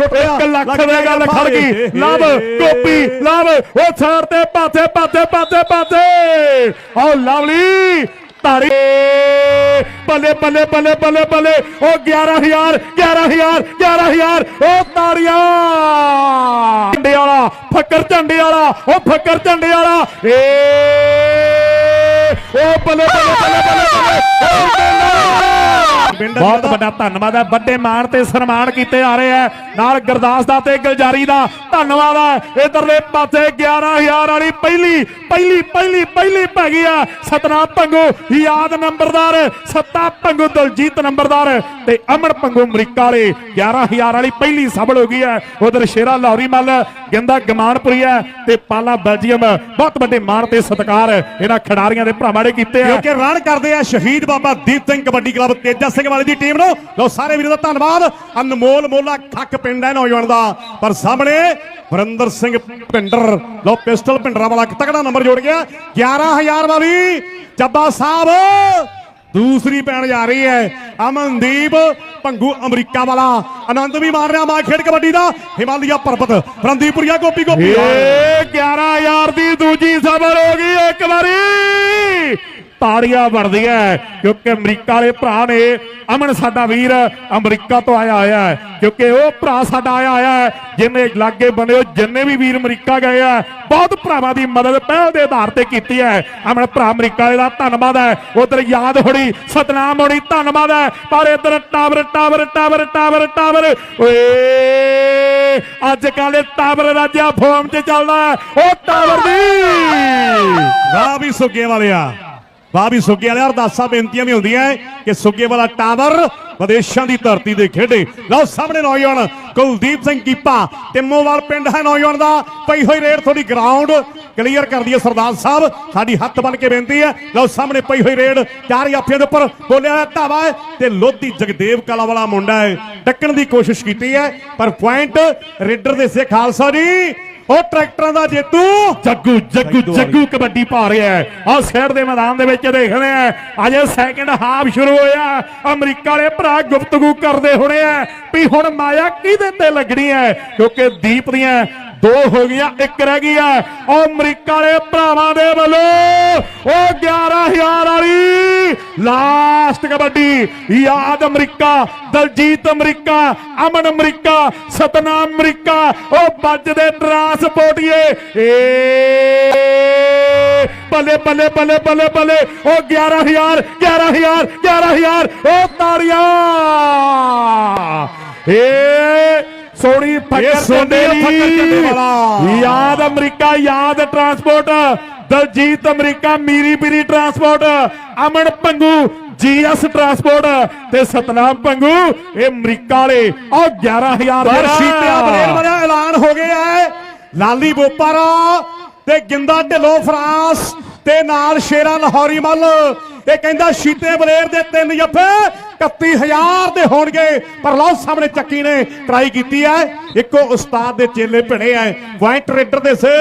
1 ਲੱਖ ਦੇ ਗੱਲ ਖੜ ਗਈ ਲਵ ਗੋਪੀ ਲਵ ਉਹ ਛਾੜ ਤੇ ਪਾਥੇ ਪਾਥੇ ਪਾਥੇ ਪਾਥੇ ਓ ਲਵਲੀ ਤਾੜੀ ਬੱਲੇ ਬੱਲੇ ਬੱਲੇ ਬੱਲੇ ਬੱਲੇ ਉਹ 11000 11000 11000 ਉਹ ਤਾੜੀਆਂ ਝੰਡੇ ਵਾਲਾ ਫੱਕਰ ਝੰਡੇ ਵਾਲਾ ਉਹ ਫੱਕਰ ਝੰਡੇ ਵਾਲਾ ਏ ਉਹ ਬੱਲੇ ਬੱਲੇ ਬੱਲੇ ਬੱਲੇ ਬੱਲੇ ਉਹ ਬੱਲੇ। ਬਹੁਤ ਵੱਡਾ ਧੰਨਵਾਦ ਹੈ। ਵੱਡੇ ਮਾਣ ਤੇ ਸਨਮਾਨ ਕੀਤੇ ਆ ਰਹੇ ਹੈ। ਨਾਲ ਗੁਰਦਾਸ ਦਾ ਤੇ ਗੁਲਜਾਰੀ ਦਾ ਧੰਨਵਾਦ ਹੈ। ਇਧਰਲੇ ਪਾਸੇ 11000 ਵਾਲੀ ਪਹਿਲੀ ਪਹਿਲੀ ਪਹਿਲੀ ਪਹਿਲੀ ਪੈ ਗਈ ਆ ਸਤਨਾਮ ਪੰਗੂ ਯਾਦ ਨੰਬਰਦਾਰ ਸੱਤਾ ਪੰਗੂ ਦਲਜੀਤ ਨੰਬਰਦਾਰ ਤੇ ਅਮਨ ਪੰਗੂ ਅਮਰੀਕਾ ਵਾਲੇ 11000 ਵਾਲੀ ਪਹਿਲੀ ਸਫਲ ਹੋ ਗਈ ਹੈ। ਉਧਰ ਸ਼ੇਰਾ ਲਾਹੌਰੀ ਮੱਲ ਗਿੰਦਾ ਗਮਾਨਪੁਰੀ ਹੈ ਤੇ ਪਾਲਾ ਬੈਲਜੀਅਮ। ਬਹੁਤ ਵੱਡੇ ਮਾਣ ਤੇ ਸਤਿਕਾਰ ਇਹਨਾਂ ਖਿਡਾਰੀਆਂ ਦੇ ਭਰਾਵਾਂ ਨੇ ਕੀਤੇ ਆ। ਕਿਉਂਕਿ ਰਣ ਕਰਦੇ ਆ ਸ਼ਹੀਦ ਬਾਬਾ ਦੀਪ ਸਿੰਘ ਕਬੱਡੀ ਕਲੱਬ ਤੇਜਾ ਸਿੰਘ ਵਾਲੇ ਦੀ ਟੀਮ ਨੂੰ। ਲੋ ਸਾਰੇ ਵੀਰਾਂ ਦਾ ਧੰਨਵਾਦ। ਅਨਮੋਲ ਮੋਲਾ ਖੱਕ ਪਿੰਡ ਹੈ ਨੌਜਵਾਨ ਦਾ। ਪਰ ਸਾਹਮਣੇ ਵਰਿੰਦਰ ਸਿੰਘ ਪਿੰਡਰ ਲੋ ਪਿਸਟਲ ਪਿੰਡਰਾ ਵਾਲਾ ਤਕੜਾ ਨੰਬਰ ਜੋੜ ਗਿਆ। 11000 ਵਾਲੀ ਚੱਬਾ ਸਾਹਿਬ। ਦੂਸਰੀ ਪੈਣ ਜਾ ਰਹੀ ਹੈ। ਅਮਨਦੀਪ ਭੰਗੂ ਅਮਰੀਕਾ ਵਾਲਾ। ਆਨੰਦ ਵੀ ਮਾਰ ਰਿਹਾ ਮਾ ਖੇਡ ਕਬੱਡੀ ਦਾ। ਹਿਮਾਲਿਆ ਪਰਬਤ। ਰੰਦੀਪੁਰੀਆ ਗੋਪੀ ਗੋਪੀ। ਏ 11000 ਦੀ ਦੂਜੀ ਸਫਲ ਹੋ ਗਈ ਇੱਕ ਵਾਰੀ। ਤਾੜੀਆਂ ਵੜਦੀਆਂ ਕਿਉਂਕਿ ਅਮਰੀਕਾ ਵਾਲੇ ਭਰਾ ਨੇ ਅਮਨ ਸਾਡਾ ਵੀਰ ਅਮਰੀਕਾ ਤੋਂ ਆਇਆ ਹੋਇਆ ਹੈ ਕਿਉਂਕਿ ਉਹ ਭਰਾ ਸਾਡਾ ਆਇਆ ਹੋਇਆ ਹੈ ਜਿੰਨੇ ਲਾਗੇ ਬਣੇ ਉਹ ਜਿੰਨੇ ਵੀ ਵੀਰ ਅਮਰੀਕਾ ਗਏ ਆ ਬਹੁਤ ਭਰਾਵਾਂ ਦੀ ਮਦਦ ਪਹਿਲ ਦੇ ਆਧਾਰ ਤੇ ਕੀਤੀ ਹੈ। ਅਮਨ ਭਰਾ ਅਮਰੀਕਾ ਵਾਲੇ ਦਾ ਧੰਨਵਾਦ ਹੈ। ਉਧਰ ਯਾਦ ਹੋਣੀ ਸਤਨਾਮ ਹੋਣੀ ਧੰਨਵਾਦ ਹੈ। ਪਰ ਇਧਰ tower tower tower tower tower. ਓਏ ਅੱਜ ਕੱਲ ਟਾਵਰ ਰਾਜਾ ਫੋਮ 'ਚ ਚੱਲਦਾ ਹੈ, ਉਹ ਟਾਵਰ ਦੀ ਵਾਹ ਵੀ ਸੁੱਗੇ ਵਾਲਿਆ। ਵਾਹ ਵੀ ਸੁੱਗੇ ਵਾਲਿਆ ਅਰਦਾਸਾਂ ਬੇਨਤੀਆਂ ਵੀ ਹੁੰਦੀਆਂ ਕਿ ਸੁੱਗੇ ਵਾਲਾ ਟਾਵਰ ਵਿਦੇਸ਼ਾਂ ਦੀ ਧਰਤੀ ਦੇ ਖੇਡੇ। ਲਓ ਸਾਹਮਣੇ ਨੌਜਵਾਨ ਕੁਲਦੀਪ ਸਿੰਘ ਕੀਪਾ ਤਿੰਮੋਵਾਲ ਪਿੰਡ ਹੈ ਨੌਜਵਾਨ ਦਾ। ਪਈ ਹੋਈ ਰੇਡ ਥੋੜੀ ਗਰਾਊਂਡ ਕਲੀਅਰ ਕਰ ਦਈਏ ਸਰਦਾਰ ਸਾਹਿਬ। ਸਾਡੀ ਹੱਥ ਬਣ ਕੇ ਬੇਨਤੀ ਹੈ ਲਓ ਸਾਹਮਣੇ ਪਈ ਹੋਈ ਰੇਡ, ਚਾਰ ਜਾਫੀਆਂ ਦੇ ਉੱਪਰ ਬੋਲਿਆ ਹੋਇਆ ਧਾਵਾ ਤੇ ਲੋਧੀ ਜਗਦੇਵ ਕਲਾ ਵਾਲਾ ਮੁੰਡਾ ਹੈ ਟੱਕਣ ਦੀ ਕੋਸ਼ਿਸ਼ ਕੀਤੀ ਹੈ ਪਰ ਪੁਆਇੰਟ ਰੇਡਰ ਦੇ ਸੇ ਖਾਲਸਾ ਜੀ ਉਹ ਟਰੈਕਟਰਾਂ ਦਾ ਜੇਤੂ। ਜੱਗੂ ਜੱਗੂ ਜੱਗੂ ਕਬੱਡੀ ਪਾ ਰਿਹਾ ਹੈ। ਆਹ ਸਾਈਡ ਦੇ ਮੈਦਾਨ ਦੇ ਵਿੱਚ ਦੇਖਦੇ ਆ ਅਜੇ ਸੈਕਿੰਡ ਹਾਫ ਸ਼ੁਰੂ ਹੋਇਆ। ਅਮਰੀਕਾ ਵਾਲੇ ਭਰਾ ਗੁਫ਼ਤਗੂ ਕਰਦੇ ਹੋਣੇ ਆ ਵੀ ਹੁਣ ਮਾਇਆ ਕਿਹਦੇ ਤੇ ਲੱਗਣੀ ਹੈ? ਕਿਉਂਕਿ ਦੀਪ ਦੀਆਂ ਦੋ ਹੋ ਗਈਆਂ, ਇੱਕ ਰਹਿ ਗਈ ਹੈ। ਉਹ ਅਮਰੀਕਾ ਵਾਲੇ ਭਰਾਵਾਂ ਦੇ ਵੱਲੋਂ ਉਹ 11000 ਵਾਲੀ last kabaddi. Yaad America, Daljit America, Aman America Satnam America, ਉਹ ਵੱਜਦੇ ਟਰਾਂਸਪੋਰਟੀਏ ਏ ਬੱਲੇ ਬੱਲੇ ਬੱਲੇ ਬੱਲੇ ਬੱਲੇ ਉਹ 11000 11000 11000 ਉਹ ਤਾੜੀਆਂ। ਏ ਸੋਣੀ ਫੱਕਰ ਝੰਡੇ ਵਾਲਾ। Yaad America Yaad transport Daljit America Miri Piri transport Aman Bhangu GS transport ਤੇ ਸਤਨਾਮ ਪੰਗੂ ਇਹ ਅਮਰੀਕਾ ਵਾਲੇ। ਉਹ 11000 ਪਰ ਜਿਹੜਾ। ਸੀਤਿਆ ਬਲੇਨ ਵਾਲਾ ਐਲਾਨ ਹੋ ਗਿਆ ਹੈ ਲਾਲੀ ਬੋਪਾਰਾ ਤੇ ਗਿੰਦਾ ਢਿੱਲੋਂ ਫਰਾਂਸ ਤੇ ਨਾਲ ਸ਼ੇਰਾ ਲਾਹੌਰੀ ਮੱਲ। ਇਹ ਕਹਿੰਦਾ ਸ਼ੀਤੇ ਬਲੇਰ ਦੇ ਤਿੰਨ ਜੱਫੇ 31000 ਦੇ ਹੋਣਗੇ, ਪਰ ਲਓ ਸਾਹਮਣੇ ਚੱਕੀ ਨੇ ਟਰਾਈ ਕੀਤੀ ਹੈ। ਇੱਕੋ ਉਸਤਾਦ ਦੇ ਚੇਲੇ ਭਿਣੇ ਐ ਪੁਆਇੰਟ ਰੇਡਰ ਦੇ ਸੇ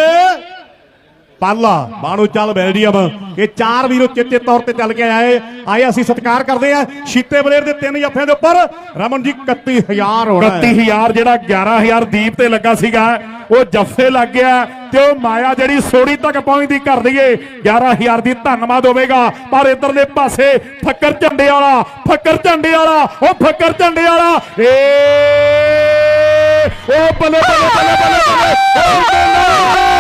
ਪਾਲਾ ਬਾਣੂ ਚੱਲ ਬੈਲਜੀਅਮ ਇਹ ਚਾਰ ਵੀਰੋ ਚਿੱਟੇ ਤੌਰ ਤੇ ਚੱਲ ਕੇ ਆਏ। ਆਏ ਅਸੀਂ ਸਤਿਕਾਰ ਕਰਦੇ ਆ। ਸ਼ੀਤੇ ਬਲੇਰ ਦੇ ਤਿੰਨ ਜੱਫਿਆਂ ਦੇ ਉੱਪਰ ਰਮਨ ਜੀ 31000 ਹੋਣਾ ਹੈ। 31000 ਜਿਹੜਾ 11000 ਦੀਪ ਤੇ ਲੱਗਾ ਸੀਗਾ, ਉਹ ਜੱਫੇ ਲੱਗ ਗਿਆ ਤੇ ਉਹ ਮਾਇਆ ਜਿਹੜੀ ਸੋੜੀ ਤੱਕ ਪਹੁੰਚਦੀ ਕਰ ਦਈਏ 11000 ਦੀ ਧੰਨਵਾਦ ਹੋਵੇਗਾ। ਪਰ ਇਧਰਲੇ ਪਾਸੇ ਫੱਕਰ ਝੰਡੇ ਵਾਲਾ, ਫੱਕਰ ਝੰਡੇ ਵਾਲਾ, ਉਹ ਫੱਕਰ ਝੰਡੇ ਵਾਲਾ। ਏ! ਉਹ ਬੱਲੇ ਬੱਲੇ ਬੱਲੇ ਬੱਲੇ ਬੱਲੇ।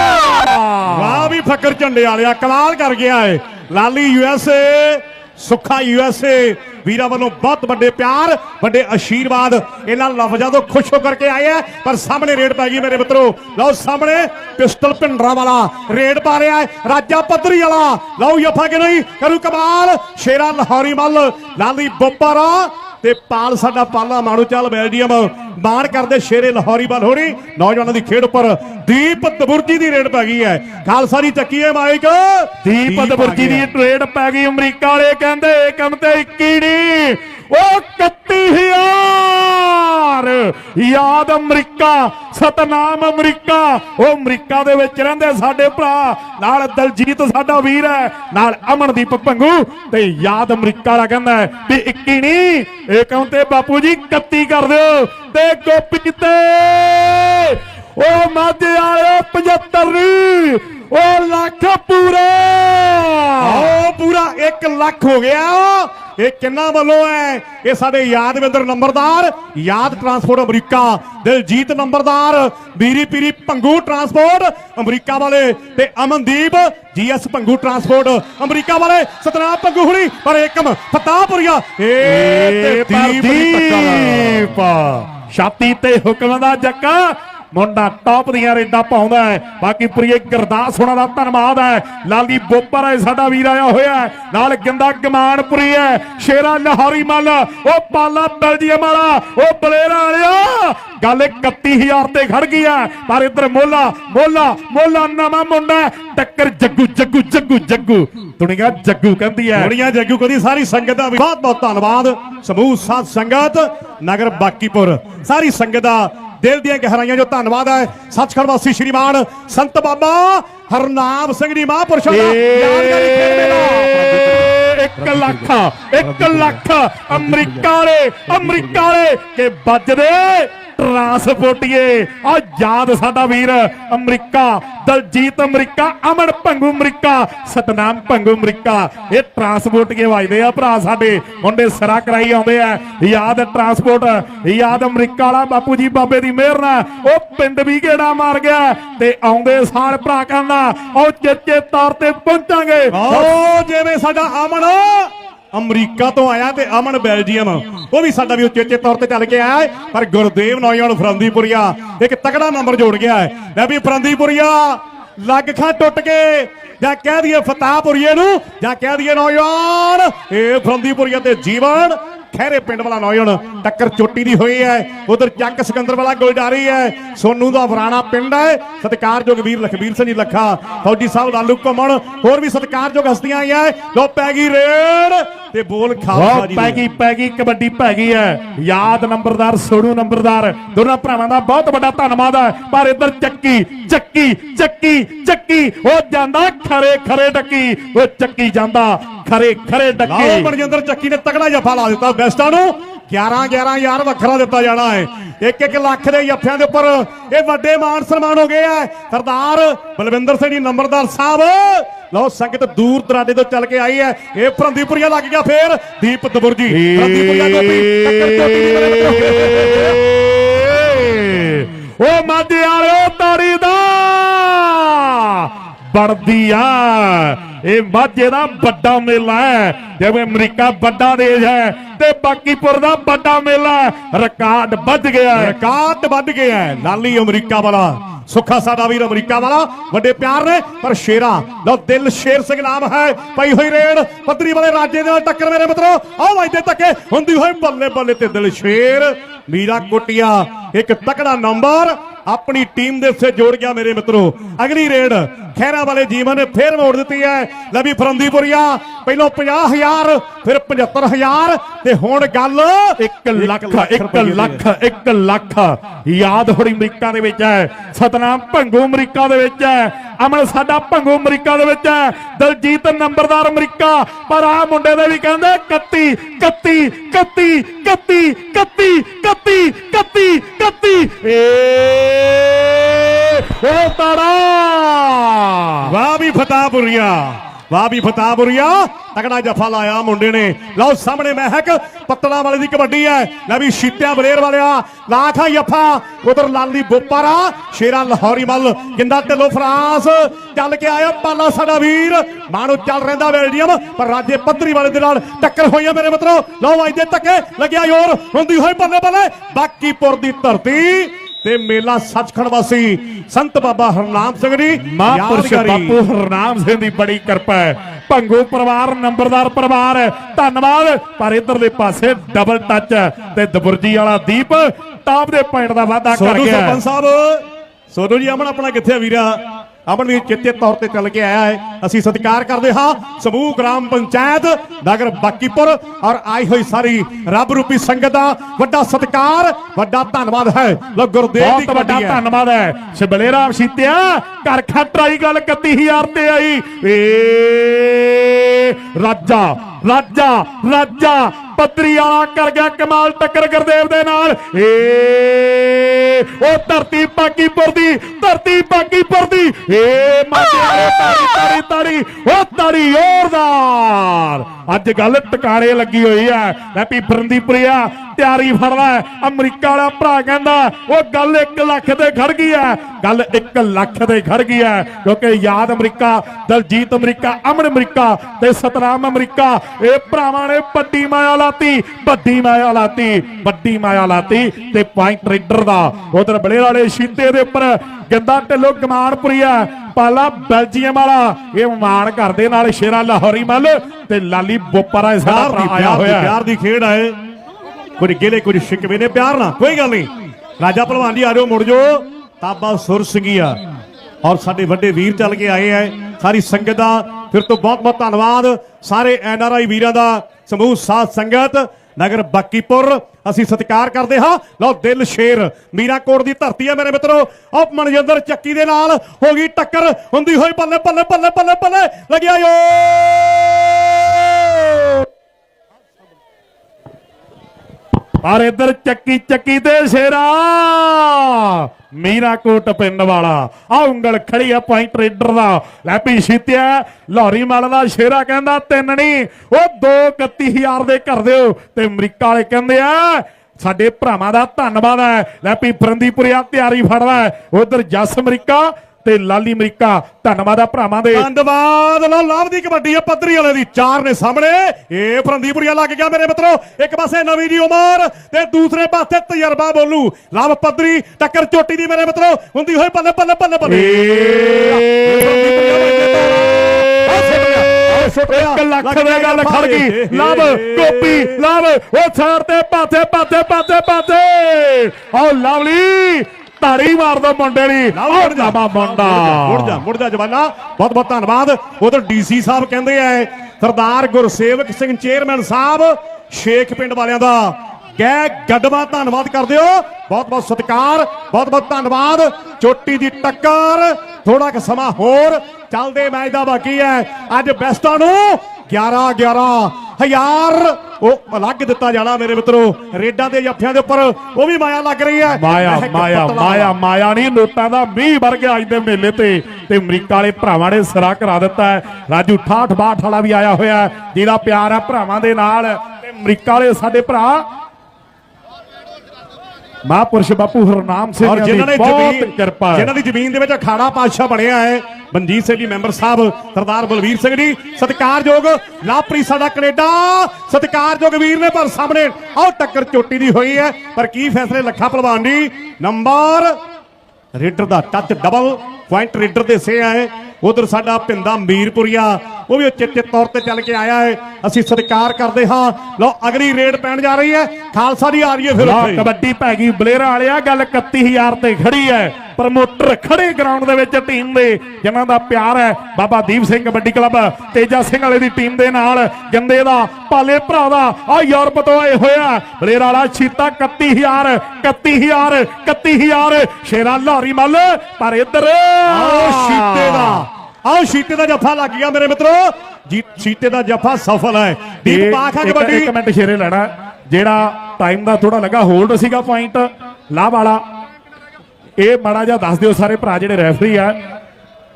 ਵਾਹ ਝੰਡੇ ਵਾਲਿਆ ਕਮਾਲ ਕਰ ਗਿਆ ਏ। ਲਾਲੀ ਯੂਐਸਏ ਸੁੱਖਾ ਯੂਐਸਏ ਵੀਰਾਂ ਵੱਲੋਂ ਬਹੁਤ ਵੱਡੇ ਪਿਆਰ, ਵੱਡੇ ਆਸ਼ੀਰਵਾਦ ਇਹਨਾਂ ਲਫ਼ਜ਼ਾਂ ਤੋਂ ਖੁਸ਼ ਹੋ ਕਰਕੇ ਆਏ ਆ, ਪਰ ਸਾਹਮਣੇ ਰੇਡ ਪੈ ਗਈ ਮੇਰੇ ਮਿੱਤਰੋ। ਲਓ ਸਾਹਮਣੇ ਪਿਸਟਲ ਭਿੰਡਰਾ ਵਾਲਾ ਰੇਡ ਪਾ ਰਿਹਾ ਹੈ ਰਾਜਾ ਪੱਧਰੀ ਵਾਲਾ। ਲਓ ਯਫਾ ਕਿ ਨਹੀਂ, ਕਰੂ ਕਮਾਲ, ਸ਼ੇਰਾ ਲਾਹੌਰੀ ਮੱਲ ਲਾਲੀ ਬੋਪਾਰਾ ਤੇ ਪਾਲ ਸਾਡਾ ਪਾਲਾ ਮਾਣੂ ਚਾਲ ਬੈਲਜੀਅਮ ਮਾਣ ਕਰਦੇ ਸ਼ੇਰੇ ਲਾਹੌਰੀ ਬਲ ਹੋਣੀ। ਨੌਜਵਾਨਾਂ ਦੀ ਖੇਡ ਉੱਪਰ ਦੀਪ ਤਬੁਰਜੀ ਦੀ ਰੇਡ ਪੈ ਗਈ ਹੈ। ਖਾਲਸਾ ਦੀ ਚੱਕੀ ਹੈ ਮਾਈਕ। ਦੀਪ ਆ ਅਦਬੁਰਜੀ ਦੀ। ਟ੍ਰੇਡ ਪੈ ਗਈ। ਅਮਰੀਕਾ ਵਾਲੇ ਕਹਿੰਦੇ ਏਕਮ ਤੇ 21 ਨਹੀਂ ਉਹ 31000 ਯਾਦ ਅਮਰੀਕਾ, ਸਤਨਾਮ ਅਮਰੀਕਾ। ਉਹ ਅਮਰੀਕਾ ਦੇ ਵਿੱਚ ਰਹਿੰਦੇ ਸਾਡੇ ਭਰਾ। ਨਾਲ ਦਲਜੀਤ ਸਾਡਾ ਵੀਰ ਹੈ, ਨਾਲ ਅਮਨਦੀਪ ਭੰਗੂ ਤੇ ਯਾਦ ਅਮਰੀਕਾ ਵਾਲਾ ਕਹਿੰਦਾ ਵੀ 21 ਨਹੀਂ ਇਹ ਕਹਿੰਦੇ ਬਾਪੂ ਜੀ 31 ਕਰ ਦਿਓ। ਤੇ ਗੋਪੀ ਤੇ ਉਹ ਮਾਝੇ ਵਾਲੇ 75 ਨਹੀਂ ਉਹ ਲੱਖ ਪੂਰਾ। ਆਓ ਪੂਰਾ 1 ਲੱਖ ਹੋ ਗਿਆ। ਇਹ ਕਿੰਨਾ ਵੱਲੋਂ ਹੈ? ਇਹ ਸਾਡੇ ਯਾਦਵਿੰਦਰ ਨੰਬਰਦਾਰ ਯਾਦ ਟਰਾਂਸਪੋਰਟ ਅਮਰੀਕਾ ਦਿਲਜੀਤ ਨੰਬਰਦਾਰ ਬੀਰੀ ਪੀਰੀ ਭੰਗੂ ਟਰਾਂਸਪੋਰਟ ਅਮਰੀਕਾ ਵਾਲੇ ਤੇ Amandeep GS Bhangu transport America ਵਾਲੇ। ਸਤਨਾਮ ਭੰਗੂ ਹੁਣੀ ਪਰ ਏਕਮ ਫਤਾਹਪੁਰੀਆ ਇਹ ਏ ਤੇ ਦੀਪ ਛਾਤੀ ਤੇ ਹੁਕਮ ਦਾ ਜੱਕਾ ਮੁੰਡਾ ਟੌਪ ਦੀਆਂ ਰੇਡਾਂ ਪਾਉਂਦਾ ਹੈ। ਬਾਕੀ ਪ੍ਰੀਏ ਗਰਦਾਸ ਹੋਣਾ ਦਾ ਧੰਨਵਾਦ ਹੈ। ਲਾਲੀ ਬੋਪਰ ਹੈ, ਸਾਡਾ ਵੀਰ ਆਇਆ ਹੋਇਆ ਹੈ। ਨਾਲ ਗਿੰਦਾ ਗਮਾਨਪੁਰੀ ਹੈ, ਸ਼ੇਰਾ ਲਾਹੌਰੀ ਮੱਲ, ਉਹ ਪਾਲਾ ਬੈਲਜੀਅਮ ਵਾਲਾ, ਉਹ ਬਲੇਰਾ ਵਾਲਿਆ। ਗੱਲ 31000 ਤੇ ਖੜ ਗਈ ਹੈ, ਪਰ ਇੱਧਰ ਮੋਲਾ ਮੋਲਾ ਮੋਲਾ ਨਵਾਂ ਮੁੰਡਾ ਟੱਕਰ ਜੱਗੂ ਜੱਗੂ ਜੱਗੂ ਜੱਗੂ। ਦੁਨੀਆ ਜੱਗੂ ਕਹਿੰਦੀ ਹੈ। ਬੜੀਆਂ ਜੱਗੂ ਕਹਿੰਦੀ, ਸਾਰੀ ਸੰਗਤ ਦਾ ਵੀ ਬਹੁਤ ਬਹੁਤ ਧੰਨਵਾਦ। ਸਮੂਹ ਸਾਧ ਸੰਗਤ, ਨਗਰ ਬਾਕੀਪੁਰ, ਸਾਰੀ ਸੰਗਤ ਦਾ ਦਿਲ ਦੀਆਂ ਗਹਿਰਾਈਆਂ ਜੋ ਧੰਨਵਾਦ ਹੈ। ਸੱਚਖੰਡ ਵਾਸੀ ਸ਼੍ਰੀਮਾਨ ਸੰਤ ਬਾਬਾ ਹਰਨਾਮ ਸਿੰਘ ਜੀ ਮਹਾਂਪੁਰਸ਼ਾਂ ਦਾ ਯਾਦਗਾਰੀ ਖੇਡ ਮੇਲਾ ਇੱਕ ਲੱਖ ਇੱਕ ਲੱਖ ਅਮਰੀਕਾ ਵਾਲੇ ਅਮਰੀਕਾ ਵਾਲੇ ਕੇ ਵੱਜਦੇ ਟਰਾਂਸਪੋਰਟੀਏ ਆ ਯਾਦ ਸਾਡਾ ਵੀਰ, America, Daljit America, Aman Bhangu America, Satnam Bhangu America. ਇਹ ਟਰਾਂਸਪੋਰਟੀਏ ਵੱਜਦੇ ਆ ਭਰਾ ਸਾਡੇ। ਮੁੰਡੇ ਸਿਰਾ ਕਰਾਈ ਆਉਂਦੇ ਆ। ਯਾਦ ਟਰਾਂਸਪੋਰਟ ਯਾਦ ਅਮਰੀਕਾ ਵਾਲਾ ਬਾਪੂ ਜੀ, ਬਾਬੇ ਦੀ ਮਿਹਰ ਨਾਲ। ਉਹ ਪਿੰਡ ਵੀ ਗੇੜਾ ਮਾਰ ਗਿਆ ਤੇ ਆਉਂਦੇ ਸਾਲ ਭਰਾ ਕਹਿੰਦਾ ਉਹ ਚੇਚੇ ਤੌਰ ਤੇ ਪਹੁੰਚਾਂਗੇ। ਉਹ ਜਿਵੇਂ ਸਾਡਾ ਅਮਨ। ਅਮਰੀਕਾ ਤੋਂ ਆਇਆ ਤੇ ਅਮਨ ਬੈਲਜੀਅਮ। ਉਹ ਵੀ ਸਾਡਾ ਵੀ ਉਚੇਚੇ ਤੌਰ ਤੇ ਚੱਲ ਕੇ ਆਇਆ ਹੈ, ਪਰ ਗੁਰਦੇਵ ਨੌਜਵਾਨ ਫਰੰਦੀਪੁਰੀਆ ਇੱਕ ਤਕੜਾ ਨੰਬਰ ਜੋੜ ਗਿਆ ਹੈ। ਲੈ ਵੀ ਫਰੰਦੀਪੁਰੀਆ, ਲੱਗ ਖਾਂ ਟੁੱਟ ਕੇ, ਜਾਂ ਕਹਿ ਦਈਏ ਫਤਾਹਪੁਰੀਏ ਨੂੰ, ਜਾਂ ਕਹਿ ਦਈਏ ਨੌਜਵਾਨ, ਇਹ ਫਰੰਦੀਪੁਰੀਆ ਤੇ ਜੀਵਨ ਖਹਿਰੇ ਪਿੰਡ ਵਾਲਾ ਨੌਜਵਾਨ ਟੱਕਰ ਚੋਟੀ ਦੀ ਹੋਈ ਹੈ। ਉਧਰ ਚੱਕ ਸਿਕੰਦਰ ਵਾਲਾ ਗੁਲਜਾਰੀ ਹੈ। ਸੋਨੂ ਦਾ ਵਰਾਣਾ ਪਿੰਡ ਹੈ। ਸਤਿਕਾਰਯੋਗ ਵੀਰ ਲਖਬੀਰ ਸਿੰਘ ਜੀ ਲੱਖਾ ਫੌਜੀ ਸਾਹਿਬ ਲਾਲੂ ਘੁੰਮਣ ਹੋਰ ਵੀ ਸਤਿਕਾਰਯੋਗ ਹਸਤੀਆਂ ਆਈਆਂ ਲੋ ਪੈ ਗਈ ਰੇਡ ਤੇ ਬੋਲ ਖਾਲਸਾ ਜੀ ਪੈ। ਗਈ ਪੈ ਗਈ ਕਬੱਡੀ ਪੈ ਗਈ ਹੈ। ਯਾਦ ਨੰਬਰਦਾਰ ਸੋਨੂ ਨੰਬਰਦਾਰ ਦੋਨਾਂ ਭਰਾਵਾਂ ਦਾ ਬਹੁਤ ਵੱਡਾ ਧੰਨਵਾਦ ਹੈ। ਪਰ ਇੱਧਰ ਚੱਕੀ ਚੱਕੀ ਚੱਕੀ ਚੱਕੀ ਉਹ ਜਾਂਦਾ ਖਰੇ ਖਰੇ ਡੱਕੀ ਉਹ ਚੱਕੀ ਜਾਂਦਾ। ਖਰੇ ਖਰੇ ਲਾਓ ਡੱਕੀ। ਮਨਜਿੰਦਰ ਚੱਕੀ ਨੇ ਤਕੜਾ ਜਫਾ ਲਾ ਦਿੱਤਾ ਬੈਸਟਾਂ ਨੂੰ। 11 11 ਯਾਰ ਵੱਖਰਾ ਦਿੱਤਾ ਜਾਣਾ ਹੈ। ਇੱਕ ਇੱਕ ਲੱਖ ਦੇ ਜੱਫਿਆਂ ਦੇ ਉੱਪਰ ਇਹ ਵੱਡੇ ਮਾਨ ਸਨਮਾਨ ਹੋ ਗਏ ਆ। ਸਰਦਾਰ ਬਲਵਿੰਦਰ ਸਿੰਘ ਜੀ ਨੰਬਰਦਾਰ ਸਾਹਿਬ। ਲਓ ਸੰਗਤ ਦੂਰ ਦਰਾਡੇ ਤੋਂ ਚੱਲ ਕੇ ਆਈ ਹੈ। ਇਹ ਫਰੰਦੀਪੁਰੀਆ ਲੱਗ ਗਿਆ ਫੇਰ। ਦੀਪ ਦਬੁਰ ਜੀ। ਫਰੰਦੀਪੁਰੀਆ ਗੋਪੀ ਟੱਕਰ ਚੋਟੀ ਦੀ ਮੇਰੇ ਮਿੱਤਰੋ। ਉਹ ਮਾਝੇ ਵਾਲਿਓ ਤਾੜੀ ਦਾ। ਬੜਦੀ ਆ। ਇਹ ਮਾਝੇ ਦਾ ਵੱਡਾ ਮੇਲਾ ਹੈ। ਜਿਵੇਂ ਅਮਰੀਕਾ ਵੱਡਾ ਦੇਸ਼ ਹੈ ਤੇ ਬਾਕੀਪੁਰ ਦਾ ਵੱਡਾ ਮੇਲਾ ਰਿਕਾਰਡ ਵੱਜ ਗਿਆ ਹੈ। ਰਿਕਾਰਡ ਵੱਧ ਗਿਆ ਹੈ। ਲਾਲੀ ਅਮਰੀਕਾ ਵਾਲਾ, ਸੁੱਖਾ ਸਾਡਾ ਵੀਰ ਅਮਰੀਕਾ ਵਾਲਾ, ਵੱਡੇ ਪਿਆਰ ਨੇ, ਪਰ ਸ਼ੇਰਾ, ਲਓ ਦਿਲ ਸ਼ੇਰ ਸਿੰਘ ਨਾਮ ਹੈ। ਪਈ ਹੋਈ ਰੇਡ, ਪੱਧਰੀ ਵਾਲੇ ਰਾਜੇ ਦੇ ਨਾਲ ਟੱਕਰ ਮੇਰੇ ਮਿੱਤਰੋ ਆਹ ਵੱਜਦੇ ਧੱਕੇ, ਹੁੰਦੀ ਹੋਈ ਬੱਲੇ ਬੱਲੇ ਤੇ ਦਿਲ ਸ਼ੇਰ। ਮੀਰਾ ਕੋਟੀਆ, ਇੱਕ ਤਕੜਾ ਨੰਬਰ ਆਪਣੀ ਟੀਮ ਦੇ ਸੇ ਜੋੜ ਗਿਆ ਮੇਰੇ ਮਿੱਤਰੋ। ਅਗਲੀ ਰੇਡ ਖੈਰਾ ਵਾਲੇ ਜੀਵਨ ਨੇ ਫੇਰ ਮੋੜ ਦਿੱਤੀ ਹੈ। ਲੈ ਵੀ ਫਰੰਦੀਪੁਰੀਆ ਪਹਿਲਾਂ 50000 ਫਿਰ 75000 ਤੇ ਹੁਣ ਗੱਲ 1 ਲੱਖ 1 ਲੱਖ 1 ਲੱਖ। ਯਾਦ ਹੋੜੀ ਅਮਰੀਕਾ ਦੇ ਵਿੱਚ ਹੈ। ਸਤਨਾਮ ਭੰਗੂ ਅਮਰੀਕਾ ਦੇ ਵਿੱਚ ਹੈ। ਅਮਨ ਸਾਡਾ ਭੰਗੂ ਅਮਰੀਕਾ ਦੇ ਵਿੱਚ ਹੈ। ਦਲਜੀਤ ਨੰਬਰਦਾਰ ਅਮਰੀਕਾ ਪਰ ਆ ਮੁੰਡੇ ਦੇ ਵੀ ਕਹਿੰਦੇ 31 31 31 31 31 31 31 31 ਏ ਉਹ ਤਾੜਾ। ਵਾਹ ਵੀ ਫਤਾਹਪੁਰੀਆ, ਵਾਹ ਵੀ ਫਤਾਹਪੁਰੀਆ। ਤਕੜਾ ਜਫਾ ਲਾਇਆ ਮੁੰਡੇ ਨੇ। ਲਓ ਸਾਹਮਣੇ ਮਹਿਕ, ਪੱਤਲਾ ਵਾਲੇ ਦੀ ਕਬੱਡੀ ਹੈ। ਲੈ ਵੀ ਸ਼ੀਤਿਆ ਬਲੇਰ ਵਾਲਿਆ ਲਾਖਾ ਜਫਾ। ਉਧਰ ਲਾਲੀ ਬੋਪਾਰਾ, ਸ਼ੇਰਾ ਲਾਹੌਰੀ ਮੱਲ ਗਿੰਦਾ ਢਿੱਲੋ ਫਰਾਂਸ, ਚੱਲ ਕੇ ਆਇਆ ਪਾਲਾ ਸਾਡਾ ਵੀਰ। ਮਾਣੋ ਚੱਲ ਰਹਿੰਦਾ ਬੈਲਜੀਅਮ, ਪਰ ਰਾਜੇ ਪੱਧਰੀ ਵਾਲੇ ਦੇ ਨਾਲ ਟੱਕਰ ਹੋਈ ਹੈ ਮੇਰੇ ਮਿੱਤਰੋ। ਲਓ ਵਾਜਦੇ ਧੱਕੇ ਲੱਗਿਆ ਯੋਰ ਹੁੰਦੀ ਹੋਈ ਬੱਲੇ ਬੱਲੇ ਬਾਕੀਪੁਰ ਦੀ ਧਰਤੀ ਤੇ ਮੇਲਾ ਸੱਚਖੰਡ ਵਾਸੀ ਸੰਤ ਬਾਬਾ ਹਰਨਾਮ ਸਿੰਘ ਜੀ ਮਹਾਂਪੁਰਸ਼। ਬਾਪੂ ਹਰਨਾਮ ਸਿੰਘ ਦੀ ਬੜੀ ਕਿਰਪਾ ਹੈ ਭੰਗੂ ਪਰਿਵਾਰ ਨੰਬਰਦਾਰ ਪਰਿਵਾਰ। ਧੰਨਵਾਦ ਪਰ ਇਧਰਲੇ ਪਾਸੇ ਡਬਲ ਟੱਚ ਤੇ ਦਬੁਰਜੀ ਵਾਲਾ ਦੀਪ ਟਾਪ ਦੇ ਪੁਆਇੰਟ ਦਾ ਵਾਅਦਾ ਕਰ ਸੋਨੂ ਗਿਆ ਸਰਪੰਚ ਸਾਹਿਬ ਸੋਨੂ ਜੀ ਅਮਨ ਆਪਣਾ ਕਿੱਥੇ ਵੀਰਾ ਅਮਨਵੀਰ ਚਿੱਤੇ ਤੌਰ ਤੇ ਚੱਲ ਕੇ ਆਇਆ ਹੈ। ਅਸੀਂ ਸਤਿਕਾਰ ਕਰਦੇ ਹਾਂ। ਸਮੂਹ ਗ੍ਰਾਮ ਪੰਚਾਇਤ ਨਗਰ ਬਾਕੀਪੁਰ ਔਰ ਆਈ ਹੋਈ ਸਾਰੀ ਰੱਬ ਰੂਪੀ ਸੰਗਤ ਦਾ ਵੱਡਾ ਸਤਿਕਾਰ ਵੱਡਾ ਧੰਨਵਾਦ ਹੈ। ਲੋ ਗੁਰਦੇਵ ਦੀ ਵੱਡਾ ਧੰਨਵਾਦ ਹੈ। ਸ਼ਬਲੇ ਰਾਮ ਸੀਤਿਆ ਘਰ ਖਟਰਾਈ ਗੱਲ 31000 ਤੇ ਆਈ। ਏ ਰਾਜਾ ਰਾਜਾ ਰਾਜਾ ਪੱਤਰੀ ਵਾਲਾ ਕਰ ਗਿਆ ਕਮਾਲ ਟੱਕਰ ਗੁਰਦੇਵ ਦੇ ਨਾਲ। ਏ ਉਹ ਧਰਤੀ ਪਾਕੀਪੁਰ ਦੀ, ਧਰਤੀ ਪਾਕੀਪੁਰ ਦੀ। ਏ ਮਾਝੇ ਤਾੜੀ ਤਾੜੀ ਤਾੜੀ ਉਹ ਤਾੜੀ ਜ਼ੋਰਦਾਰ। ਅੱਜ ਗੱਲ ਟਿਕਾਣੇ ਲੱਗੀ ਹੋਈ ਹੈ। ਹੈਪੀ ਫਰੰਦੀਪੁਰਿਆ, ਤਿਆਰੀ ਫੜਦਾ ਅਮਰੀਕਾ ਵਾਲਾ ਭਰਾ ਕਹਿੰਦਾ ਉਹ ਗੱਲ 1 ਲੱਖ ਤੇ ਖੜ ਗਈ ਹੈ। ਗੱਲ 1 ਲੱਖ ਤੇ ਖੜ ਗਈ ਹੈ। ਕਿਉਂਕਿ Yaad America, Daljit America, Aman America ਤੇ ਸਤਨਾਮ ਅਮਰੀਕਾ ਇਹ ਭਰਾਵਾਂ ਨੇ ਵੱਡੀ ਮਾਇਆ ਲਾਤੀ ਵੱਡੀ ਮਾਇਆ ਲਾਤੀ ਵੱਡੀ ਮਾਇਆ ਲਾਤੀ ਤੇ ਪੁਆਇੰਟ ਰੇਡਰ ਦਾ। ਉਧਰ ਬਲੇ ਵਾਲੇ ਸ਼ੀਤੇ ਦੇ ਉੱਪਰ ਗੰਦਾ ਢਿੱਲੋ ਗਮਾਨਪੁਰੀਆ ਪਾਲਾ ਬੈਲਜੀਅਮ ਵਾਲਾ। ਇਹ ਮਾਣ ਕਰਦੇ ਨਾਲ ਸ਼ੇਰਾ ਲਾਹੌਰੀ ਮੱਲ ਤੇ ਲਾਲੀ ਬੋਪਰਾ ਭਰਾ ਆਇਆ ਹੋਇਆ। ਪਿਆਰ ਦੀ ਖੇਡ ਹੈ ਕੁਝ ਗਿਲੇ ਕੁਝ ਸ਼ਿਕਵੇ ਨੇ ਪਿਆਰ ਨਾਲ। ਕੋਈ ਗੱਲ ਨਹੀਂ। ਰਾਜਾ ਪਹਿਲਵਾਨ ਜੀ ਆ ਜਾਓ ਮੁੜ ਜਾਓ। ਤਾਬਾ ਸੁਰ ਸਿੰਘੀਆ ਔਰ ਸਾਡੇ ਵੱਡੇ ਵੀਰ ਚੱਲ ਕੇ ਆਏ ਐ। ਸਾਰੀ ਸੰਗਤ ਦਾ ਫਿਰ ਤੋਂ ਬਹੁਤ ਬਹੁਤ ਧੰਨਵਾਦ। ਸਾਰੇ ਐਨ ਆਰ ਆਈ ਵੀਰਾਂ ਦਾ ਸਮੂਹ ਸਾਥ ਸੰਗਤ, ਨਗਰ ਬਾਕੀਪੁਰ, ਅਸੀਂ ਸਤਿਕਾਰ ਕਰਦੇ ਹਾਂ। ਲਓ, ਦਿਲ ਸ਼ੇਰ ਮੀਰਾਕੋਟ ਦੀ ਧਰਤੀ ਹੈ ਮੇਰੇ ਮਿੱਤਰੋ। ਉਹ ਮਨਜਿੰਦਰ ਚੱਕੀ ਦੇ ਨਾਲ ਹੋ ਗਈ ਟੱਕਰ। ਹੁੰਦੀ ਹੋਈ ਬੱਲੇ ਬੱਲੇ ਬੱਲੇ ਬੱਲੇ ਬੱਲੇ, ਲੱਗਿਆ ਓ ਪਰ ਇੱਧਰ ਚੱਕੀ ਚੱਕੀ ਤੇ ਸ਼ੇਰਾ। ਮੀਰਾਕੋਟ ਪਿੰਡ ਵਾਲਾ। ਆ ਉਂਗਲ ਖੜੀ ਆ ਪੁਆਇੰਟ ਰੇਡਰ ਦਾ। ਲੈਪੀ ਛੀਤਿਆ। ਲਾਹੌਰੀ ਮਲ ਦਾ ਸ਼ੇਰਾ ਕਹਿੰਦਾ ਤਿੰਨ ਨਹੀਂ ਉਹ 2 ਦੇ ਕਰ ਦਿਓ। ਤੇ ਅਮਰੀਕਾ ਵਾਲੇ ਕਹਿੰਦੇ ਆ, ਸਾਡੇ ਭਰਾਵਾਂ ਦਾ ਧੰਨਵਾਦ ਹੈ। ਲੈ ਲੈਪੀ ਫਰੰਦੀਪੁਰਿਆ ਤਿਆਰੀ ਫੜਦਾ ਉਧਰ ਜਸ ਅਮਰੀਕਾ ਤੇ ਲਾਲੀ ਅਮਰੀਕਾ ਧੰਨਵਾਦ ਆ ਭਰਾਵਾਂ ਦੇ। ਧੰਨਵਾਦ ਲਓ ਲਵ ਦੀ ਕਬੱਡੀ ਹੈ ਪੱਧਰੀ ਵਾਲੇ ਦੀ। ਚਾਰ ਨੇ ਸਾਹਮਣੇ। ਇਹ ਫਰੰਦੀਪੁਰੀਆ ਲੱਗ ਗਿਆ ਮੇਰੇ ਮਿੱਤਰੋ। ਇੱਕ ਪਾਸੇ ਨਵੀਂ ਦੀ ਉਮਰ ਤੇ ਦੂਸਰੇ ਪਾਸੇ ਤਜਰਬਾ ਬੋਲੂ। ਲਵ ਪੱਧਰੀ ਟੱਕਰ ਚੋਟੀ ਦੀ ਮੇਰੇ ਮਿੱਤਰੋ। ਹੁੰਦੀ ਹੋਈ ਬੱਲੇ ਬੱਲੇ ਬੱਲੇ ਬੱਲੇ ਇੱਕ ਲੱਖ ਦੇ ਗੱਲ ਖੜ ਗਈ। ਲਵ ਗੋਪੀ ਲਵ ਉਹ ਸਾਰ ਤੇ ਪਾਸੇ ਪਾਸੇ ਪਾਸੇ। ਪਾਸੇ ਓ ਲਵਲੀ ਧਾਰੀ ਮਾਰ ਦੋ। ਮੁੰਡੇ ਦੀ ਓ ਨਵਾਂ ਮੁੰਡਾ। ਮੁੜ ਜਾ ਮੁੜ ਜਾ ਜਵਾਨਾ ਬਹੁਤ ਬਹੁਤ ਧੰਨਵਾਦ। ਉਧਰ ਡੀਸੀ ਸਾਹਿਬ ਕਹਿੰਦੇ ਆ ਸਰਦਾਰ ਗੁਰਸੇਵਕ ਸਿੰਘ ਚੇਅਰਮੈਨ ਸਾਹਿਬ ਸ਼ੇਖ ਪਿੰਡ ਵਾਲਿਆਂ ਦਾ ਗੈ ਗੱਡਵਾ ਧੰਨਵਾਦ ਕਰਦੇ ਹੋ। ਬਹੁਤ ਬਹੁਤ ਸਤਿਕਾਰ ਬਹੁਤ ਬਹੁਤ ਧੰਨਵਾਦ। ਚੋਟੀ ਦੀ ਟੱਕਰ ਥੋੜਾ ਕੁ ਸਮਾਂ ਹੋਰ। ਚੱਲਦੇ ਮੈਚ ਦਾ ਬਾਕੀ ਹੈ ਅੱਜ ਬੈਸਟਾਂ ਨੂੰ 11 11 ਹਜ਼ਾਰ। ਉਹ ਅਲੱਗ ਦਿੱਤਾ ਜਾਣਾ ਮੇਰੇ ਮਿੱਤਰੋ ਰੇਡਾਂ ਦੇ ਜੱਫਿਆਂ ਦੇ ਉੱਪਰ। ਉਹ ਵੀ ਮਾਇਆ ਲੱਗ ਰਹੀ ਹੈ। ਮਾਇਆ ਮਾਇਆ ਮਾਇਆ ਮਾਇਆ। ਨਹੀਂ ਨੋਟਾਂ ਦਾ ਮੀਂਹ ਵਰ ਗਿਆ ਅੱਜ ਦੇ ਮੇਲੇ ਤੇ। ਤੇ ਅਮਰੀਕਾ ਵਾਲੇ ਭਰਾਵਾਂ ਨੇ ਸਿਰਾ ਕਰਾ ਦਿੱਤਾ ਹੈ। ਰਾਜੂ 68 62 ਵਾਲਾ ਵੀ ਆਇਆ ਹੋਇਆ ਜਿਹਦਾ ਪਿਆਰ ਹੈ ਭਰਾਵਾਂ ਦੇ ਨਾਲ। ਤੇ ਅਮਰੀਕਾ ਵਾਲੇ ਸਾਡੇ ਭਰਾ ਮਹਾਂਪੁਰਸ਼ ਬਾਪੂ ਹਰਨਾਮ ਸਿੰਘ ਨੇ ਬਹੁਤ ਕਿਰਪਾ ਜਿਨ੍ਹਾਂ ਦੀ ਜ਼ਮੀਨ ਦੇ ਵਿੱਚ ਅਖਾੜਾ ਪਾਤਸ਼ਾਹ ਬਣਿਆ ਹੈ। ਮਨਜੀਤ ਸਿੰਘ ਜੀ, ਮੈਂਬਰ ਸਾਹਿਬ, ਸਰਦਾਰ ਬਲਵੀਰ ਸਿੰਘ ਜੀ, ਸਤਿਕਾਰਯੋਗ ਲਾਪਰੀ ਸਾਡਾ ਕੈਨੇਡਾ, ਸਤਿਕਾਰਯੋਗ ਵੀਰ ਨੇ ਪਰ ਸਾਹਮਣੇ ਆਹ ਟੱਕਰ ਚੋਟੀ ਦੀ ਹੋਈ ਹੈ, ਪਰ ਕੀ ਫੈਸਲੇ ਲੱਖਾ ਪਹਿਲਵਾਨ ਜੀ? ਨੰਬਰ, ਰੇਡਰ ਦਾ ਟੱਚ ਡਬਲ ਪੁਆਇੰਟ ਰੇਡਰ ਦੇ ਸੇ ਆਏ ਉਧਰ ਸਾਡਾ ਪਿੰਦਾ ਮੀਰਪੁਰੀਆ ਉਹ ਵੀ ਚਿੱਤੇ ਤੌਰ ਤੇ ਚੱਲ ਕੇ ਆਇਆ ਹੈ ਅਸੀਂ ਸਤਿਕਾਰ ਕਰਦੇ ਹਾਂ। ਲਓ ਅਗਲੀ ਰੇਡ ਪੈਣ ਜਾ ਰਹੀ ਹੈ। ਖਾਲਸਾ ਦੀ ਆ ਰਹੀ ਹੈ ਫਿਰ। ਕਬੱਡੀ ਪੈ ਗਈ। ਬਲੇਰਾ ਵਾਲਿਆ ਗੱਲ 31000 ਤੇ ਖੜੀ ਹੈ। ਪ੍ਰਮੋਟਰ ਖੜੇ ਗਰਾਊਂਡ ਦੇ ਵਿੱਚ ਟੀਮ ਦੇ ਜਿਨ੍ਹਾਂ ਦਾ ਪਿਆਰ ਹੈ। ਬਾਬਾ ਦੀਪ ਸਿੰਘ ਕਬੱਡੀ ਕਲੱਬ ਤੇਜਾ ਸਿੰਘ ਵਾਲੇ ਦੀ ਟੀਮ ਦੇ ਨਾਲ ਗੰਦੇ ਦਾ ਪਾਲੇ ਭਰਾ ਦਾ ਆ ਯੂਰਪ ਤੋਂ ਆਏ ਹੋਇਆ ਬਲੇਰਾ ਵਾਲਾ ਛੀਤਾ 31000 31000 31000 ਸ਼ੇਰਾ ਲਾਹੌਰੀ ਮੱਲ ਪਰ ਇੱਧਰ ਆਓ ਸ਼ੀਤੇ ਦਾ। ਆਓ ਸ਼ੀਤੇ ਦਾ ਜੱਫਾ ਲੱਗ ਗਿਆ ਮੇਰੇ ਮਿੱਤਰੋ। ਜੀ ਸ਼ੀਤੇ ਦਾ ਜੱਫਾ ਸਫਲ ਹੈ। ਦੀਪ ਪਾਖਾ ਕਬੱਡੀ। ਇੱਕ ਮਿੰਟ ਸ਼ੇਰੇ ਲੈਣਾ। ਜਿਹੜਾ ਟਾਈਮ ਦਾ ਥੋੜਾ ਲੱਗਾ ਹੋਲਡ ਸੀਗਾ ਪੁਆਇੰਟ ਲਾਭ ਵਾਲਾ। ਇਹ ਮਾੜਾ ਜਿਹਾ ਦੱਸ ਦਿਓ ਸਾਰੇ ਭਰਾ ਜਿਹੜੇ ਰੈਫਰੀ ਆ।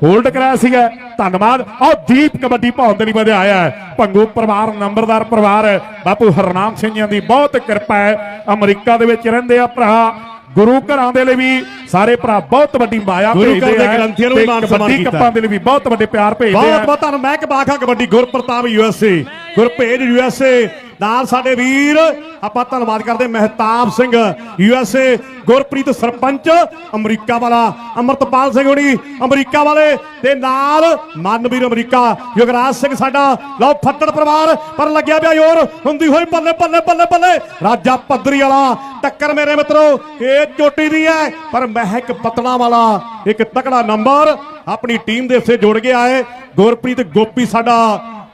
ਹੋਲਡ ਕਰਾਇਆ ਸੀਗਾ। ਧੰਨਵਾਦ। ਆਹ ਦੀਪ ਕਬੱਡੀ ਭੌਣ ਦੇ ਲਈ ਵਧਿਆ ਆਇਆ ਭੰਗੂ ਪਰਿਵਾਰ ਨੰਬਰਦਾਰ ਪਰਿਵਾਰ। ਬਾਪੂ ਹਰਨਾਮ ਸਿੰਘ ਜੀ ਦੀ ਬਹੁਤ ਕਿਰਪਾ ਹੈ। ਅਮਰੀਕਾ ਦੇ ਵਿੱਚ ਰਹਿੰਦੇ ਆ ਭਰਾ। ਗੁਰੂ ਘਰਾਂ ਦੇ ਲਈ ਵੀ ਸਾਰੇ ਭਰਾ ਬਹੁਤ ਵੱਡੀ ਮਾਇਆ ਗੁਰੂ ਘਰ ਭੇਜਦੇ ਦੇ ਆ ਗ੍ਰੰਥੀਆਂ ਨੂੰ ਵੀ ਮਾਣ ਸਨਮਾਨ ਕਬੱਡੀ ਕੀਤਾ। ਕੱਪਾਂ ਦੇ ਲਈ ਵੀ ਬਹੁਤ ਵੱਡੇ ਪਿਆਰ ਭੇਜਦੇ ਆ ਬਹੁਤ ਬਹੁਤ ਧੰਨ ਮੈਂ ਬਾਖਾ ਕਬੱਡੀ ਗੁਰਪ੍ਰਤਾਪ ਯੂਐਸਏ ਗੁਰਭੇਜ ਯੂਐਸਏ ਨਾਲ ਸਾਡੇ ਵੀਰ, ਆਪਾਂ ਧੰਨਵਾਦ ਕਰਦੇ ਮਹਿਤਾਬ ਸਿੰਘ ਯੂਐਸਏ ਗੁਰਪ੍ਰੀਤ ਸਰਪੰਚ, ਅਮਰੀਕਾ ਵਾਲਾ, ਅਮਰਤਪਾਲ ਸਿੰਘ ਹੁਣੀ, ਅਮਰੀਕਾ ਵਾਲੇ ਤੇ ਨਾਲ ਮਨਵੀਰ ਅਮਰੀਕਾ ਯੁਗਰਾਜ ਸਿੰਘ ਸਾਡਾ, ਲਓ ਫੱਟੜ ਪਰਿਵਾਰ, ਪਰ ਲੱਗਿਆ ਪਿਆ ਯੋਰ ਹੁੰਦੀ ਹੋਈ ਬੱਲੇ ਬੱਲੇ ਬੱਲੇ ਬੱਲੇ ਰਾਜਾ ਪੱਧਰੀ ਵਾਲਾ, ਟੱਕਰ ਮੇਰੇ ਮਿੱਤਰੋ, ਇਹ ਚੋਟੀ ਦੀ ਹੈ, ਪਰ ਮਹਿਕ ਪਤਣਾ ਵਾਲਾ, ਇੱਕ ਤਕੜਾ ਨੰਬਰ ਆਪਣੀ ਟੀਮ ਦੇ ਹਿੱਸੇ ਜੁੜ ਗਿਆ ਹੈ, ਗੁਰਪ੍ਰੀਤ ਗੋਪੀ ਸਾਡਾ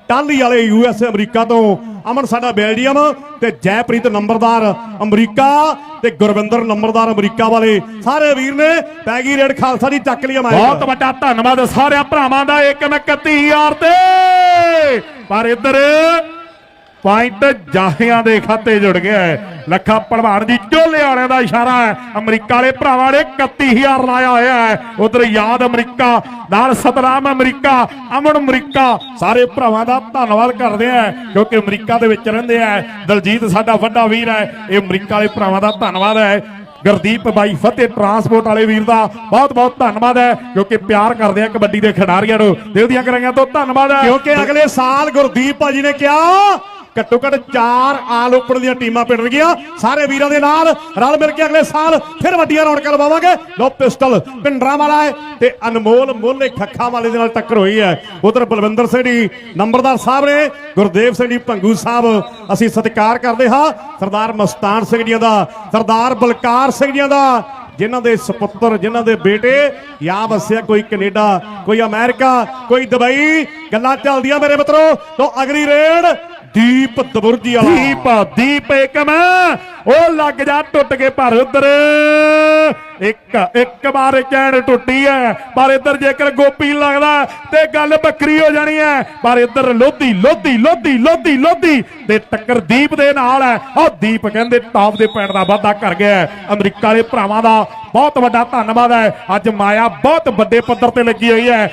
ਟਾਲੀ ਵਾਲੇ ਯੂ ਅਮਰੀਕਾ ਤੋਂ। ਅਮਨ, ਸਾਡਾ ਬੈਲਜੀਅਮ ਤੇ ਜੈਪ੍ਰੀਤ ਨੰਬਰਦਾਰ ਅਮਰੀਕਾ ਤੇ ਗੁਰਵਿੰਦਰ ਨੰਬਰਦਾਰ ਅਮਰੀਕਾ ਵਾਲੇ। ਸਾਰੇ ਵੀਰ ਨੇ ਪੈਗੀ ਰੇਡ ਖਾਲਸਾ ਦੀ ਚੱਕ ਲਿਆ ਮਾਈਕ ਬਹੁਤ ਵੱਡਾ ਧੰਨਵਾਦ ਸਾਰਿਆਂ ਭਰਾਵਾਂ ਦਾ ਇੱਕ ਮੈਂ 31000 ਤੇ। ਪਰ ਇੱਧਰ ਪੁਆਇੰਟ ਜਾਹਿਆਂ ਦੇ ਖਾਤੇ ਜੁੜ ਗਿਆ ਹੈ। ਲੱਖਾ ਭਲਵਾਨ ਜੀ ਝੋਲੇ ਵਾਲਿਆਂ ਦਾ ਇਸ਼ਾਰਾ ਹੈ। ਅਮਰੀਕਾ ਵਾਲੇ ਭਰਾਵਾਂ ਨੇ 31000 ਲਾਇਆ ਹੋਇਆ ਹੈ। ਉਧਰ ਯਾਦ ਅਮਰੀਕਾ, ਨਾਲ ਸਤਨਾਮ ਅਮਰੀਕਾ, ਅਮਨ ਅਮਰੀਕਾ, ਸਾਰੇ ਭਰਾਵਾਂ ਦਾ ਧੰਨਵਾਦ ਕਰਦੇ ਆ ਕਿਉਂਕਿ ਅਮਰੀਕਾ ਦੇ ਵਿੱਚ ਰਹਿੰਦੇ ਆ। ਦਲਜੀਤ ਸਾਡਾ ਵੱਡਾ ਵੀਰ ਹੈ, ਇਹ ਅਮਰੀਕਾ ਵਾਲੇ ਭਰਾਵਾਂ ਦਾ ਧੰਨਵਾਦ ਹੈ। ਗੁਰਦੀਪ ਬਾਈ ਫਤਿਹ ਟਰਾਂਸਪੋਰਟ ਵਾਲੇ ਵੀਰ ਦਾ ਬਹੁਤ ਬਹੁਤ ਧੰਨਵਾਦ ਹੈ, ਕਿਉਂਕਿ ਪਿਆਰ ਕਰਦੇ ਆ ਕਬੱਡੀ ਦੇ ਖਿਡਾਰੀਆਂ ਨੂੰ। ਦਿਲ ਦੀਆਂ ਕਰਾਈਆਂ ਤੋਂ ਧੰਨਵਾਦ ਹੈ। ਕਿਉਂਕਿ ਅਗਲੇ ਸਾਲ ਗੁਰਦੀਪ ਭਾਜੀ ਨੇ ਕਿਹਾ ਘੱਟੋ ਘੱਟ ਚਾਰ ਆਲ ਓਪਨ ਦੀਆਂ ਟੀਮਾਂ ਪਿੜਨਗੀਆਂ ਸਾਰੇ ਵੀਰਾਂ ਦੇ ਨਾਲ ਰਲ ਮਿਲ ਕੇ ਅਗਲੇ ਸਾਲ ਫਿਰ ਵੱਡੀਆਂ ਰੌਣਕਾਂ ਲਵਾਵਾਂਗੇ। ਲੋ ਪਿਸਟਲ ਪਿੰਡਰਾਂ ਵਾਲਾ ਹੈ ਤੇ ਅਨਮੋਲ ਮੋਲੇ ਖੱਖਾ ਵਾਲੇ ਦੇ ਨਾਲ ਟੱਕਰ ਹੋਈ ਹੈ। ਉਧਰ ਬਲਵਿੰਦਰ ਸਿੰਘ ਜੀ, ਨੰਬਰਦਾਰ ਸਾਹਿਬ ਨੇ, ਗੁਰਦੇਵ ਸਿੰਘ ਜੀ, ਭੰਗੂ ਸਾਹਿਬ, ਅਸੀਂ ਸਤਿਕਾਰ ਕਰਦੇ ਹਾਂ। ਸਰਦਾਰ ਮਸਤਾਨ ਸਿੰਘ ਜੀਆਂ ਦਾ, ਸਰਦਾਰ ਬਲਕਾਰ ਸਿੰਘ ਜੀਆਂ ਦਾ, ਜਿਨ੍ਹਾਂ ਦੇ ਸੁਪੁੱਤਰ, ਜਿਨ੍ਹਾਂ ਦੇ ਬੇਟੇ, ਯਾ ਵਸਿਆ ਕੋਈ ਕੈਨੇਡਾ, ਕੋਈ ਅਮਰੀਕਾ, ਕੋਈ ਦੁਬਈ। ਗੱਲਾਂ ਚੱਲਦੀਆਂ ਮੇਰੇ ਮਿੱਤਰੋ। ਤੋਂ ਅਗਲੀ ਰੇਡ ਦੀਪ ਦਬੁਰਜੀ ਵਾਲਾ। ਦੀਪ ਦੀਪ ਏਕਮ ਉਹ ਲੱਗ ਜਾ ਟੁੱਟ ਕੇ ਪਰ ਉਧਰ। ਇੱਕ ਇੱਕ ਵਾਰ ਚੈਨ ਟੁੱਟੀ ਹੈ ਪਰ ਇੱਧਰ ਜੇਕਰ ਗੋਪੀ ਲੱਗਦਾ ਤੇ ਗੱਲ ਬੱਕਰੀ ਹੋ ਜਾਣੀ ਹੈ ਪਰ ਇੱਧਰ ਲੋਧੀ ਲੋਧੀ ਲੋਧੀ ਲੋਧੀ ਲੋਧੀ ਤੇ ਟੱਕਰ ਦੀਪ ਦੇ ਨਾਲ ਹੈ ਉਹ ਦੀਪ ਕਹਿੰਦੇ ਟਾਪ ਦੇ ਪੈਣ ਦਾ ਵਾਅਦਾ ਕਰ ਗਿਆ ਅਮਰੀਕਾ ਦੇ ਭਰਾਵਾਂ ਦਾ ਬਹੁਤ ਵੱਡਾ ਧੰਨਵਾਦ ਹੈ ਅੱਜ ਮਾਇਆ ਬਹੁਤ ਵੱਡੇ ਪੱਧਰ ਤੇ ਲੱਗੀ ਹੋਈ ਹੈ